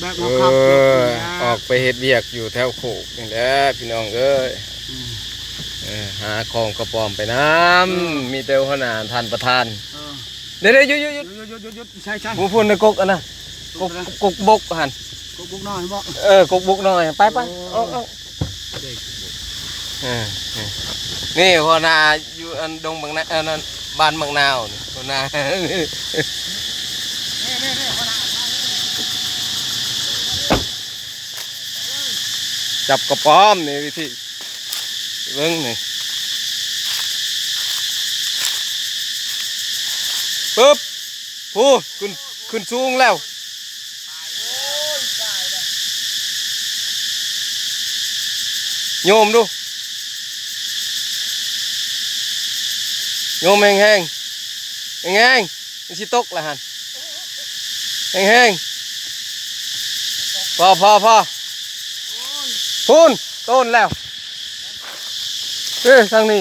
แบบเอเราขับอออกไปเฮ็ดเวียกอยู่แถวโขกนี่แหละพี่น้องเอ้ยเออหาของกระป๋อมไปน้ำมีแต่หัวหน้าท่านประธานเออเดี๋ยวๆหยุดหยุดหยุดหยุดหยุดหยุดหยุดใช่ใช่ผู้พูดในกกอันนะกกกกบกหันกุ๊กบุกน้อยบอกเออกกบกหน่อยไปไปเอาเอาเด็กเออเออนี่หัวหน้าอยู่อันดงบางนาอันนั้นบ้านบางนาวนี่หัวหน้า นี่นี่นี่คนละ จับกระป๋อมนี่วิธีเบิ้งนี่ปึ๊บผู้ขึ้นขึ้นสูงแล้วโยมดูโยมแห้งแห้งแห้งแห้งๆมันสิตกละหันแห้งแห้งพอพอพอ พูนต้นแล้ว เอ้ยทางนี้